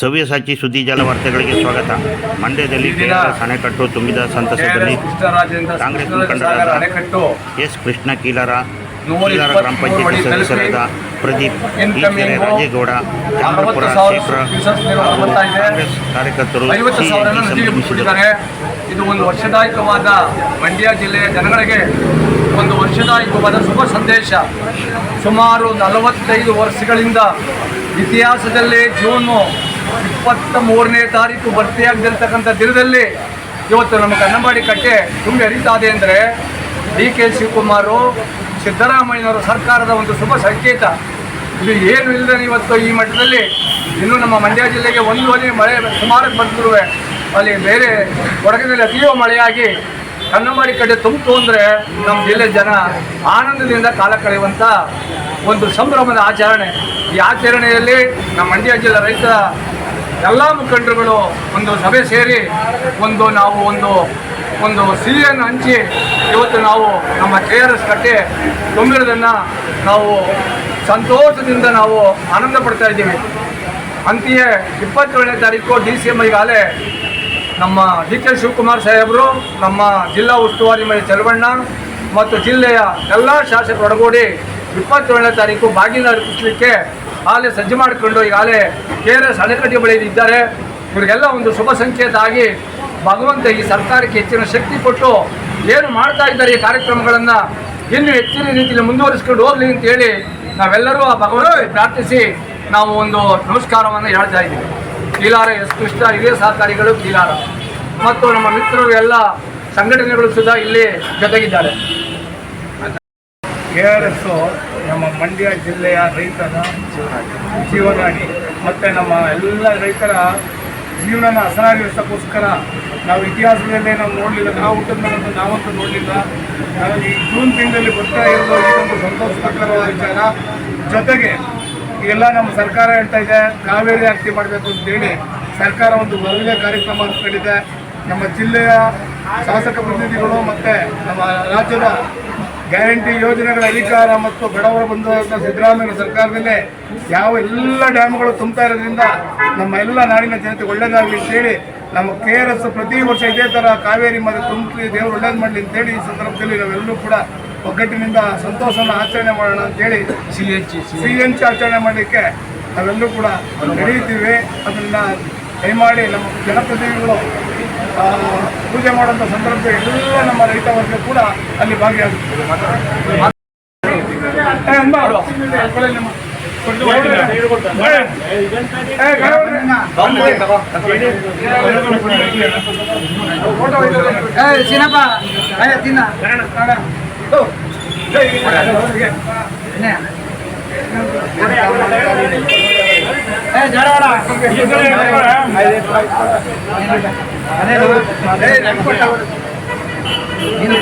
ಸವ್ಯಸಾಚಿ ಸುದ್ದಿ ಜಾಲ ವಾರ್ತೆಗಳಿಗೆ ಸ್ವಾಗತ. ಮಂಡ್ಯದಲ್ಲಿ ಕೆಆರ್ಎಸ್ ಅಣೆಕಟ್ಟು ತುಂಬಿದ ಸಂತಸದಲ್ಲಿ ಕಾಂಗ್ರೆಸ್ ಮುಖಂಡರಾದ ಎಸ್ ಕೃಷ್ಣ ಕೀಲಾರ ಕೀಲಾರ ಗ್ರಾಮ ಪಂಚಾಯತಿ ಸದಸ್ಯರಾದ ಪ್ರದೀಪ್ ಈಕೆರೆ ರಾಜೇಗೌಡ ಚಾಮರಪುರ ಶೇಖರ. ಕಾಂಗ್ರೆಸ್ ಕಾರ್ಯಕರ್ತರು ಸಂಭ್ರಮಿಸಿದರು ಇದು ಒಂದು ವರ್ಷದಾಯಕವಾದ ಮಂಡ್ಯ ಜಿಲ್ಲೆಯ ಜನಗಳಿಗೆ ಒಂದು ವರ್ಷದಾಯಕವಾದ ಶುಭ ಸಂದೇಶ. ಸುಮಾರು ನಲವತ್ತೈದು ವರ್ಷಗಳಿಂದ ಇತಿಹಾಸದಲ್ಲೇ ಜೂನು ಇಪ್ಪತ್ತ ಮೂರನೇ ತಾರೀಕು ಭರ್ತಿಯಾಗದಿರ್ತಕ್ಕಂಥ ದಿನದಲ್ಲಿ ಇವತ್ತು ನಮ್ಮ ಕನ್ನಂಬಾಡಿ ಕಟ್ಟೆ ತುಂಬಿ ಹರಿತಾ ಇದೆ ಅಂದರೆ ಡಿ ಕೆ ಶಿವಕುಮಾರು ಸಿದ್ದರಾಮಯ್ಯನವರು ಸರ್ಕಾರದ ಒಂದು ಶುಭ ಸಂಕೇತ. ಇದು ಏನು ಇಲ್ಲದೆ ಇವತ್ತು ಈ ಮಟ್ಟದಲ್ಲಿ ಇನ್ನು ನಮ್ಮ ಮಂಡ್ಯ ಜಿಲ್ಲೆಗೆ ಒಂದು ಹನಿ ಮಳೆ ಸುಮಾರು ಬಂದಿರುವೆ ಅಲ್ಲಿ ಬೇರೆ ಕೊಡಗಿನಲ್ಲಿ ಅತೀವ ಮಳೆಯಾಗಿ ಕನ್ನಂಬಾಡಿ ಕಡೆ ತುಂಬಿತು ಅಂದರೆ ನಮ್ಮ ಜಿಲ್ಲೆ ಜನ ಆನಂದದಿಂದ ಕಾಲ ಕಳೆಯುವಂಥ ಒಂದು ಸಂಭ್ರಮದ ಆಚರಣೆ. ಈ ಆಚರಣೆಯಲ್ಲಿ ನಮ್ಮ ಮಂಡ್ಯ ಜಿಲ್ಲೆ ರೈತರ ಎಲ್ಲ ಮುಖಂಡರುಗಳು ಒಂದು ಸಭೆ ಸೇರಿ ಒಂದು ನಾವು ಒಂದು ಒಂದು ಸಿಹಿಯನ್ನು ಹಂಚಿ ಇವತ್ತು ನಾವು ನಮ್ಮ ಕೆ ಆರ್ ಎಸ್ ಕಟ್ಟೆ ತುಂಬಿರೋದನ್ನು ನಾವು ಸಂತೋಷದಿಂದ ನಾವು ಆನಂದ ಪಡ್ತಾ ಇದ್ದೀವಿ. ಅಂತೆಯೇ ಇಪ್ಪತ್ತೇಳನೇ ತಾರೀಕು ಡಿ ಸಿ ಎಂ ಈಗಾಗಲೇ ನಮ್ಮ ಡಿ ಕೆ ಶಿವಕುಮಾರ್ ಸಾಹೇಬರು, ನಮ್ಮ ಜಿಲ್ಲಾ ಉಸ್ತುವಾರಿ ಮೇಲೆ ಚಲವಣ್ಣ ಮತ್ತು ಜಿಲ್ಲೆಯ ಎಲ್ಲ ಶಾಸಕರು ಒಡಗೂಡಿ ಇಪ್ಪತ್ತೇಳನೇ ತಾರೀಕು ಬಾಗಿನ ಅರ್ಪಿಸಲಿಕ್ಕೆ ಆಗಲೇ ಸಜ್ಜು ಮಾಡಿಕೊಂಡು ಈಗಾಗಲೇ ಕೆ ಆರ್ ಎಸ್ ಅಣೆಕಟ್ಟೆ ಬಳಿ ಇದ್ದಾರೆ. ಇವರಿಗೆಲ್ಲ ಒಂದು ಶುಭ ಸಂಕೇತ ಆಗಿ ಭಗವಂತ ಈ ಸರ್ಕಾರಕ್ಕೆ ಹೆಚ್ಚಿನ ಶಕ್ತಿ ಕೊಟ್ಟು ಏನು ಮಾಡ್ತಾ ಇದ್ದಾರೆ ಈ ಕಾರ್ಯಕ್ರಮಗಳನ್ನು ಇನ್ನೂ ಹೆಚ್ಚಿನ ರೀತಿಯಲ್ಲಿ ಮುಂದುವರಿಸ್ಕೊಂಡು ಹೋಗಲಿ ಅಂತ ಹೇಳಿ ನಾವೆಲ್ಲರೂ ಆ ಭಗವಂತ ಪ್ರಾರ್ಥಿಸಿ ನಾವು ಒಂದು ನಮಸ್ಕಾರವನ್ನು ಹೇಳ್ತಾ ಇದ್ದೀವಿ. ಕೀಲಾರ ಎಸ್ ಕೃಷ್ಣ, ಹಿರಿಯ ಸಹಕಾರಿಗಳು ಕೀಲಾರ. ಮತ್ತು ನಮ್ಮ ಮಿತ್ರರು ಎಲ್ಲ ಸಂಘಟನೆಗಳು ಸುಧಾ ಇಲ್ಲಿ ಜೊತೆಗಿದ್ದಾರೆ. ಕೆ ಆರ್ ಎಸ್ ನಮ್ಮ ಮಂಡ್ಯ ಜಿಲ್ಲೆಯ ರೈತರ ಜೀವನಾಡಿ ಮತ್ತು ನಮ್ಮ ಎಲ್ಲ ರೈತರ ಜೀವನನ ಹಸನಾಗಿಸೋಕ್ಕೋಸ್ಕರ ನಾವು ಇತಿಹಾಸದಲ್ಲೇ ನಾವು ನೋಡಲಿಲ್ಲ, ನಾವು ಹುಟ್ಟಿದ ಮೇಲಂತೂ ನಾವಂತೂ ನೋಡಲಿಲ್ಲ. ನಾವು ಈ ಜೂನ್ ತಿಂಗಳಲ್ಲಿ ಬರ್ತಾ ಇರೋದು ಇದೊಂದು ಸಂತೋಷಕರವಾದ ವಿಚಾರ. ಜೊತೆಗೆ ಎಲ್ಲ ನಮ್ಮ ಸರ್ಕಾರ ಹೇಳ್ತಾ ಇದೆ, ಕಾವೇರಿ ಆರತಿ ಮಾಡಬೇಕು ಅಂತೇಳಿ ಸರ್ಕಾರ ಒಂದು ಒಳ್ಳೆಯ ಕಾರ್ಯಕ್ರಮ ಅಂದ್ಕೊಂಡಿದೆ ನಮ್ಮ ಜಿಲ್ಲೆಯ ಶಾಸಕ ಪ್ರತಿನಿಧಿಗಳು ಮತ್ತು ನಮ್ಮ ರಾಜ್ಯದ ಗ್ಯಾರಂಟಿ ಯೋಜನೆಗಳ ಅಧಿಕಾರ ಮತ್ತು ಬಡವರು ಬಂಧುವಂಥ ಸಿದ್ದರಾಮಯ್ಯ ಸರ್ಕಾರದಲ್ಲೇ ಯಾವ ಎಲ್ಲ ಡ್ಯಾಮ್ಗಳು ತುಂಬ್ತಾ ಇರೋದ್ರಿಂದ ನಮ್ಮ ಎಲ್ಲ ನಾಡಿನ ಜನತೆ ಒಳ್ಳೇದಾಗಲಿ ಅಂತೇಳಿ ನಮ್ಮ ಕೆ ಆರ್ ಎಸ್ ಪ್ರತಿ ವರ್ಷ ಇದೇ ಥರ ಕಾವೇರಿ ಮತ್ತು ತುಂಬಿ ದೇವರು ಒಳ್ಳೇದು ಮಾಡಲಿ ಅಂತೇಳಿ ಈ ಸಂದರ್ಭದಲ್ಲಿ ನಾವೆಲ್ಲರೂ ಕೂಡ ಒಗ್ಗಟ್ಟಿನಿಂದ ಸಂತೋಷವನ್ನು ಆಚರಣೆ ಮಾಡೋಣ ಅಂತೇಳಿ C H C N C ಆಚರಣೆ ಮಾಡಲಿಕ್ಕೆ ನಾವೆಲ್ಲರೂ ಕೂಡ ನಡೆಯುತ್ತೀವಿ ಅದನ್ನು ದಯಮಾಡಿ ನಮ್ಮ ಜನಪ್ರತಿನಿಧಿಗಳು ಪೂಜೆ ಮಾಡುವಂಥ ಸಂದರ್ಭ ಎಲ್ಲ ನಮ್ಮ ರೈತ ವರ್ಗ ಕೂಡ ಅಲ್ಲಿ ಭಾಗಿಯಾಗುತ್ತೆ ತಿನ್ನ ನೀನು